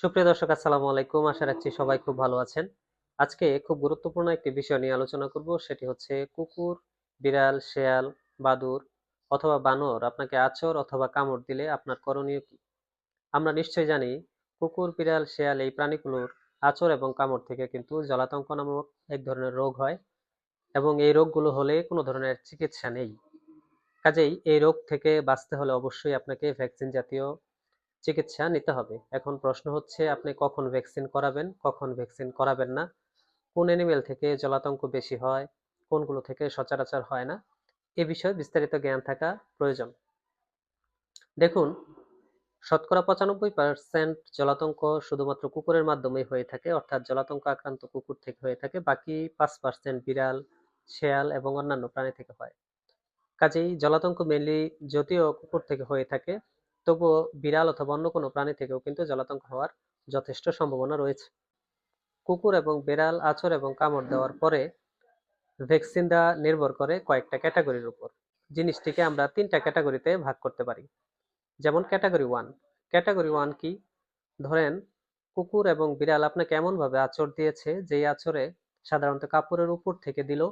সুপ্রিয় দর্শক, আসসালামু আলাইকুম। আশা রাখছি সবাই খুব ভালো আছেন। আজকে খুব গুরুত্বপূর্ণ একটি বিষয় নিয়ে আলোচনা করব, সেটি হচ্ছে কুকুর, বিড়াল, শেয়াল, বাদুর অথবা বানর, আপনাকে আচর অথবা কামড় দিলে আপনার করণীয় কি? আমরা নিশ্চয়ই জানি কুকুর, বিড়াল, শেয়াল এই প্রাণীগুলোর আচর এবং কামড় থেকে কিন্তু জলাতঙ্ক নামক এক ধরনের রোগ হয় এবং এই রোগগুলো হলে কোনো ধরনের চিকিৎসা নেই। কাজেই এই রোগ থেকে বাঁচতে হলে অবশ্যই আপনাকে ভ্যাকসিন জাতীয় চিকিৎসা নিতে হবে। এখন প্রশ্ন হচ্ছে, আপনি কখন ভ্যাকসিন করাবেন, কখন ভ্যাকসিন করাবেন না, কোন অ্যানিমেল থেকে জলাতঙ্ক বেশি হয়, কোনগুলো থেকে সচরাচর হয় না, এ বিষয়ে বিস্তারিত জ্ঞান থাকা প্রয়োজন। দেখুন, শতকরা পঁচানব্বই পার্সেন্ট জলাতঙ্ক শুধুমাত্র কুকুরের মাধ্যমেই হয়ে থাকে, অর্থাৎ জলাতঙ্ক আক্রান্ত কুকুর থেকে হয়ে থাকে, বাকি পাঁচ পার্সেন্ট বিড়াল, শেয়াল এবং অন্যান্য প্রাণী থেকে হয়। কাজেই জলাতঙ্ক মেনলি যদিও কুকুর থেকে হয়ে থাকে তবুও বিড়াল অথবা অন্য কোনো প্রাণী থেকেও কিন্তু জলাতঙ্ক হওয়ার যথেষ্ট সম্ভাবনা রয়েছে। কুকুর এবং বিড়াল আচর এবং কামড় দেওয়ার পরে ভ্যাকসিন দেওয়া নির্ভর করে কয়েকটা ক্যাটাগরির উপর। জিনিসটিকে আমরা তিনটা ক্যাটাগরিতে ভাগ করতে পারি। যেমন ক্যাটাগরি ওয়ান। ক্যাটাগরি ওয়ান কি? ধরেন, কুকুর এবং বিড়াল আপনাকে এমনভাবে আচর দিয়েছে যেই আচরে সাধারণত কাপড়ের উপর থেকে দিল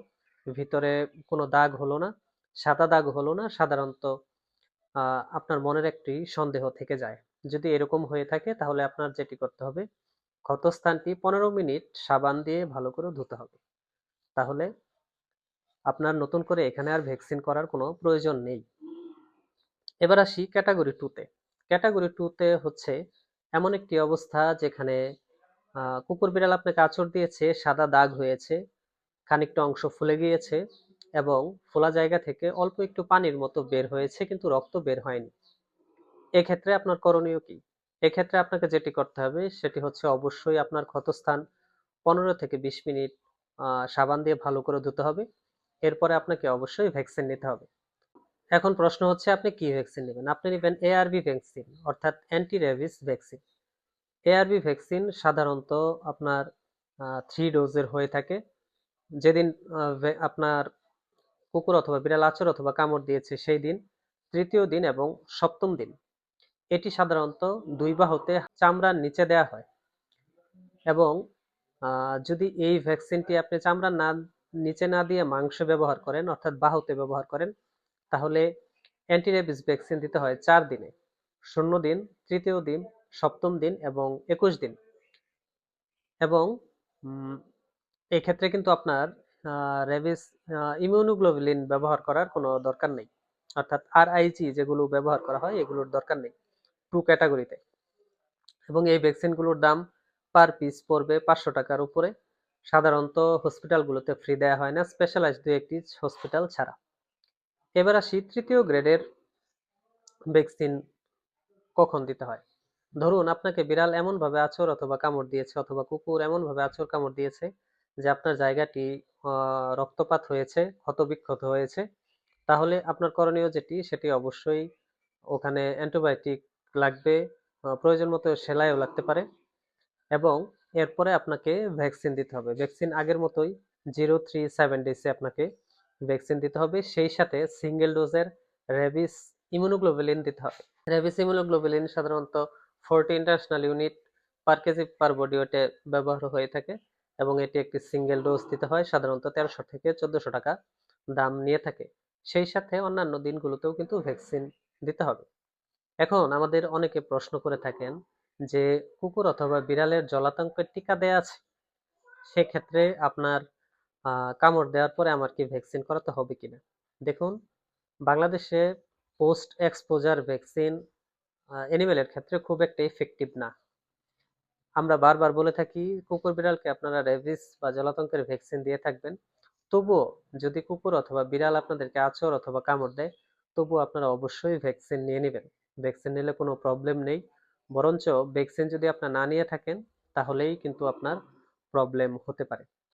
ভিতরে কোনো দাগ হলো না, সাদা দাগ হলো না, সাধারণত আপনার মনের একটি সন্দেহ থেকে যায়। যদি এরকম হয়ে থাকে তাহলে আপনার যেটি করতে হবে, ক্ষতস্থানটি পনেরো মিনিট সাবান দিয়ে ভালো করে ধুতে হবে। তাহলে আপনার নতুন করে এখানে আর ভ্যাকসিন করার কোনো প্রয়োজন নেই। এবার আসি ক্যাটাগরি টুতে ক্যাটাগরি টুতে হচ্ছে এমন একটি অবস্থা যেখানে কুকুর বিড়াল আপনাকে আঁচড় দিয়েছে, সাদা দাগ হয়েছে, খানিকটা অংশ ফুলে গিয়েছে এবং ফোলা জায়গা থেকে অল্প একটু পানির মতো বের হয়েছে, কিন্তু রক্ত বের হয়নি। এক্ষেত্রে আপনার করণীয় কি? এক্ষেত্রে আপনাকে যেটি করতে হবে, সেটি হচ্ছে অবশ্যই আপনার ক্ষতস্থান পনেরো থেকে বিশ মিনিট সাবান দিয়ে ভালো করে ধুতে হবে। এরপরে আপনাকে অবশ্যই ভ্যাকসিন নিতে হবে। এখন প্রশ্ন হচ্ছে, আপনি কি ভ্যাকসিন নেবেন? আপনি নেবেন এআরভি ভ্যাকসিন, অর্থাৎ anti rabies vaccine ARV vaccine সাধারণত আপনার থ্রি ডোজের হয়ে থাকে। যেদিন আপনার কুকুর অথবা বিড়াল আচর অথবা কামড় দিয়েছে সেই দিন, তৃতীয় দিন এবং সপ্তম দিন। এটি সাধারণত দুই বাহুতে চামড়ার নিচে দেয়া হয় এবং যদি এই ভ্যাকসিনটি আপনি চামড়ার না, নিচে না দিয়ে মাংস ব্যবহার করেন, অর্থাৎ বাহুতে ব্যবহার করেন, তাহলে অ্যান্টিরেবিস ভ্যাকসিন দিতে হয় চার দিনে। শূন্য দিন, তৃতীয় দিন, সপ্তম দিন এবং একুশ দিন। এবং এই কিন্তু আপনার রেবিস ইমিউনোগ্লোবুলিন ব্যবহার করার কোনো দরকার নেই। অর্থাৎ আরআইজি যেগুলো ব্যবহার করা হয়, এগুলোর দরকার নেই টু ক্যাটাগরিতে। এবং এই ভ্যাকসিনগুলোর দাম পার পিস পড়বে পাঁচশো টাকার উপরে। সাধারণত হসপিটালগুলোতে ফ্রি দেওয়া হয় না স্পেশালাইজ দু একটি হসপিটাল ছাড়া। এবার আসি তৃতীয় গ্রেডের ভ্যাকসিন কখন দিতে হয়? ধরুন, আপনাকে বিড়াল এমনভাবে আঁচড় অথবা কামড় দিয়েছে অথবা কুকুর এমনভাবে আঁচড় কামড় দিয়েছে যে আপনার জায়গাটি রক্তপাত হয়েছে, ক্ষতবিক্ষত হয়েছে, তাহলে আপনার করণীয় যেটি, সেটি অবশ্যই ওখানে অ্যান্টিবায়োটিক লাগবে প্রয়োজন মতো সেলাইও লাগতে পারে এবং এরপরে আপনাকে ভ্যাকসিন দিতে হবে। ভ্যাকসিন আগের মতোই জিরো থ্রি সেভেন ডেজে আপনাকে ভ্যাকসিন দিতে হবে। সেই সাথে সিঙ্গেল ডোজের রেবিস ইমিউনোগ্লোবুলিন দিতে হবে। রেবিস ইমিউনোগ্লোবুলিন সাধারণত forty international unit per kg per body ওয়েটে ব্যবহার হয়ে থাকে। এবং এটি একটি সিঙ্গেল ডোজ দিতে হয় সাধারণত তেরোশো থেকে চোদ্দশো টাকা দাম নিয়ে থাকে। সেই সাথে অন্যান্য দিনগুলোতেও কিন্তু ভ্যাকসিন দিতে হবে। এখন আমাদের অনেকে প্রশ্ন করে থাকেন যে, কুকুর অথবা বিড়ালের জলাতঙ্কের টিকা দেয়া আছে? সেক্ষেত্রে আপনার কামড় দেওয়ার পরে আমার কি ভ্যাকসিন করাতে হবে কিনা? দেখুন, বাংলাদেশে পোস্ট এক্সপোজার ভ্যাকসিন অ্যানিমেলের ক্ষেত্রে খুব একটা ইফেক্টিভ না। আমরা বারবার বলে থাকি, কুকুর বিড়ালকে আপনারা রেভিস বা জলাতঙ্কের ভ্যাকসিন দিয়ে থাকবেন। তবুও যদি কুকুর অথবা বিড়াল আপনাদেরকে আচর অথবা কামড় দেয়, তবুও আপনারা অবশ্যই ভ্যাকসিন নিয়ে নেবেন। ভ্যাকসিন নিলে কোনো প্রবলেম নেই। বরঞ্চ ভ্যাকসিন যদি আপনার না নিয়ে থাকেন, তাহলেই কিন্তু আপনার প্রবলেম হতে পারে।